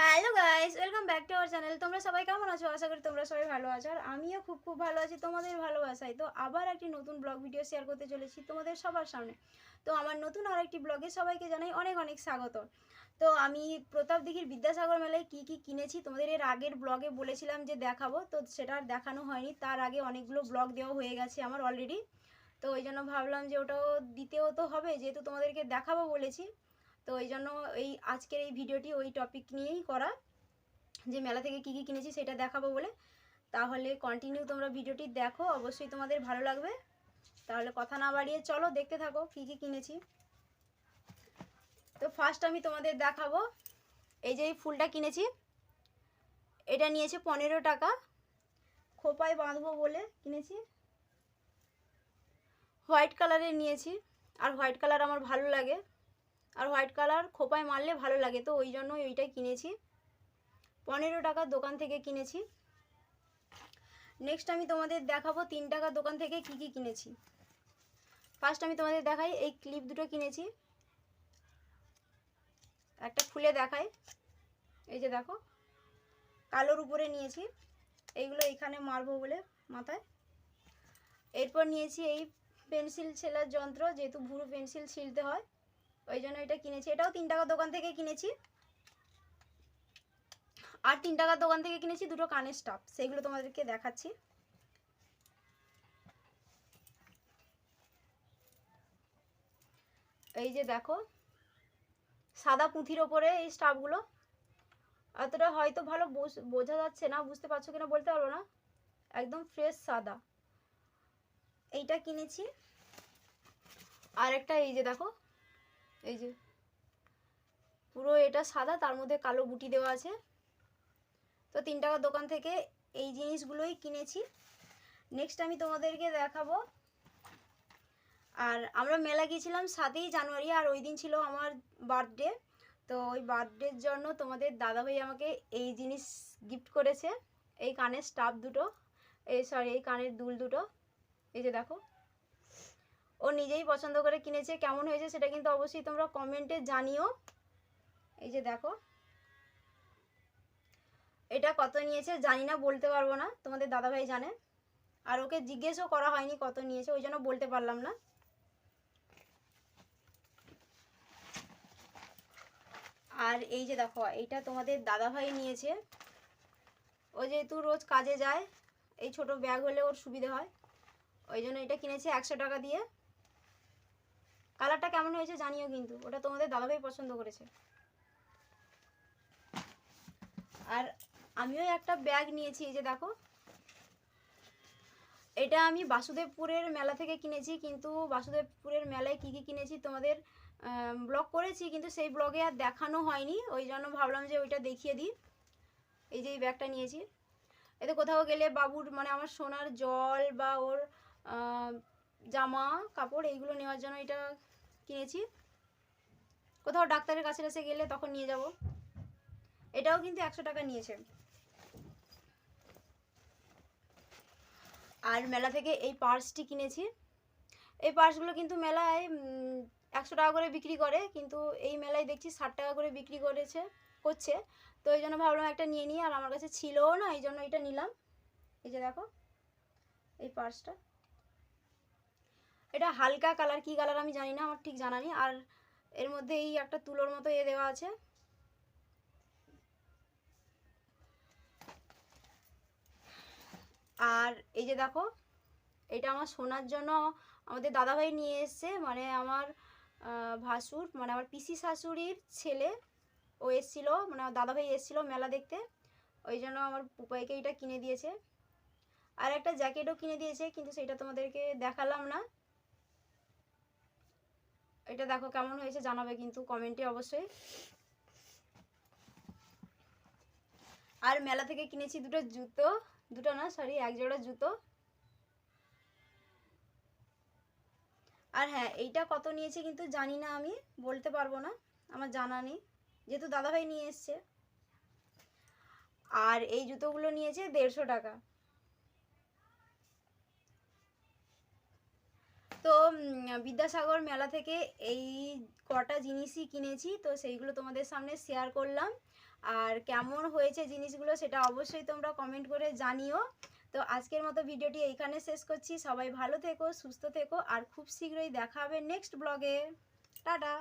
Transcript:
Hello guys welcome back to our channel তোমরা সবাই কেমন আছো? আশা করি তোমরা সবাই ভালো আছো। আর আমিও খুব খুব ভালো আছি। তোমাদের ভালোবাসায়। তো আবার একটি নতুন ব্লগ ভিডিও শেয়ার করতে চলেছি তোমাদের সবার সামনে। তো আমার নতুন আরেকটি ব্লগে সবাইকে জানাই অনেক অনেক স্বাগত। তো আমি প্রতাপ দিঘির বিদ্যাসাগর মেলায় কি কি কিনেছি তোমাদের এর আগের ব্লগে বলেছিলাম যে দেখাবো। তো সেটা আর দেখানো হয়নি। তার আগে অনেকগুলো ব্লগ দেওয়া হয়ে গেছে আমার অলরেডি তো ওই জন্য ভাবলাম যে ওটাও দিতেও তো হবে। যেহেতু তোমাদেরকে দেখাবো বলেছি। তো ওই জন্য এই আজকের এই ভিডিওটি ওই টপিক নিয়েই করা, যে মেলা থেকে কি কি কিনেছি সেটা দেখাবো বলে। তাহলে কন্টিনিউ তোমরা ভিডিওটি দেখো, অবশ্যই তোমাদের ভালো লাগবে। তাহলে কথা না বাড়িয়ে চলো, দেখতে থাকো কি কি কিনেছি। তো ফার্স্ট আমি তোমাদের দেখাবো, এই যে ফুলটা কিনেছি, এটা নিয়েছে পনেরো টাকা। খোপায় বাঁধবো বলে কিনেছি। হোয়াইট কালারের নিয়েছি, আর হোয়াইট কালার আমার ভালো লাগে। আর হোয়াইট কালার খোপায় মারলে ভালো লাগে, তো ওই জন্য ওইটাই কিনেছি। পনেরো টাকার দোকান থেকে কিনেছি। নেক্সট আমি তোমাদের দেখাবো তিন টাকার দোকান থেকে কি কি কিনেছি। ফার্স্ট আমি তোমাদের দেখাই, এই ক্লিপ দুটো কিনেছি। একটা খুলে দেখাই। এই যে দেখো, কালোর উপরে নিয়েছি। এইগুলো এখানে মারবো বলে মাথায়। এরপর নিয়েছি এই পেন্সিল ছেলার যন্ত্র, যেহেতু ভুরু পেন্সিল ছিলতে হয়। ওই জন্য এটা কিনেছি। এটাও তিন টাকার দোকান থেকে কিনেছি। আর তিন টাকার দোকান থেকে কিনেছি দুটো কানের স্টাফ। সেগুলো তোমাদেরকে দেখাচ্ছি। এই যে দেখো, সাদা পুঁথির ওপরে এই স্টাফগুলো। এতটা হয়তো ভালো বোঝা যাচ্ছে না, বুঝতে পারছ কিনা বলতে পারব না। একদম ফ্রেশ সাদা। এইটা কিনেছি। আর একটা এই যে দেখো এই যে। পুরো এটা সাদা, তার মধ্যে কালো বুটি দেওয়া আছে। তো তিন টাকার দোকান থেকে এই জিনিসগুলোই কিনেছি। নেক্সট আমি তোমাদেরকে দেখাবো। আর আমরা মেলা গিয়েছিলাম সাতই জানুয়ারি, আর ওই দিন ছিল আমার বার্থডে তো ওই বার্থডের জন্য তোমাদের দাদাভাই আমাকে এই জিনিস গিফট করেছে। এই কানের স্টাফ দুটো। এই সরি এই কানের দুল দুটো। এই যে দেখো। ও নিজেই পছন্দ করে কিনেছে, কেমন হয়েছে সেটা কিন্তু অবশ্যই তোমরা কমেন্টে জানিও। এই যে দেখো। এটা কত নিয়েছে জানি না, বলতে পারব না, তোমাদের দাদাভাই জানে। আর ওকে জিজ্ঞেসও করা হয়নি কত নিয়েছে, ওই জন্য বলতে পারলাম না। আর এই যে দেখো এইটা তোমাদের দাদাভাই নিয়েছে। ও যেহেতু রোজ কাজে যায়, এই ছোট ব্যাগ হলে ওর সুবিধে হয়। ওই জন্য এটা কিনেছে একশো টাকা দিয়ে। হয়েছে জানিও কিন্তু, ওটা তোমাদের দাদাভাই পছন্দ করেছে। আর আমিও একটা ব্যাগ নিয়েছি, এই যে দেখো। এটা আমি বাসুদেবপুরের মেলা থেকে কিনেছি, কিন্তু বাসুদেবপুরের মেলায় কি কি কিনেছি তোমাদের ব্লগ করেছি, কিন্তু সেই ব্লগে আর দেখানো হয়নি। ওই জন্য ভাবলাম যে ওইটা দেখিয়ে দিই। এই যে এই ব্যাগটা নিয়েছি। এতে কোথাও গেলে বাবুর মানে আমার সোনার জল বা ওর জামা কাপড়, এইগুলো নেওয়ার জন্য এটা কিনেছি। কোথাও ডাক্তারের কাছে কাছে গেলে তখন নিয়ে যাব। এটাও কিন্তু একশো টাকা নিয়েছে। আর মেলা থেকে এই পার্সটি কিনেছি। এই পার্সগুলো কিন্তু মেলায় একশো টাকা করে বিক্রি করে, কিন্তু এই মেলায় দেখছি ষাট টাকা করে বিক্রি করেছে, করছে। তো এই জন্য ভাবলাম একটা নিয়ে নিই, আর আমার কাছে ছিলও না, এই জন্য এটা নিলাম। এই যে দেখো, এই পার্সটা। এটা হালকা কালার, কি কালার আমি জানি না, আমার ঠিক জানা নেই। আর এর মধ্যে এই একটা তুলোর মতো এ দেওয়া আছে। আর এই যে দেখো, এটা আমার শোনার জন্য আমাদের দাদাভাই নিয়ে এসছে। মানে আমার ভাসুর মানে আমার পিসি শাশুড়ির ছেলে, ও এসছিল মানে আমার দাদাভাই এসছিল মেলা দেখতে। ওই জন্য আমার উপায়কে এটা কিনে দিয়েছে। আর একটা জ্যাকেটও কিনে দিয়েছে, কিন্তু সেটা তোমাদেরকে দেখালাম না। এটা দেখো কেমন হয়েছে জানাবে কিন্তু কমেন্টে অবশ্যই। আর মেলা থেকে কিনেছি দুটো জুতো, দুটো না সরি এক জোড়া জুতো। আর হ্যাঁ এইটা কত নিয়েছে কিন্তু জানি না আমি, বলতে পারব না, আমার জানা নেই। যেহেতু দাদাভাই নিয়ে এসছে। আর এই জুতোগুলো নিয়েছে দেড়শো টাকা। বিদ্যাসাগর মেলা থেকে এই কটা জিনিসই কিনেছি, তো সেইগুলো তোমাদের সামনে শেয়ার করলাম। আর কেমন হয়েছে জিনিসগুলো সেটা অবশ্যই তোমরা কমেন্ট করে জানিও। তো আজকের মতো ভিডিওটি এইখানে শেষ করছি। সবাই ভালো থেকো, সুস্থ থেকো, আর খুব শীঘ্রই দেখা হবে নেক্সট ব্লগে টাটা!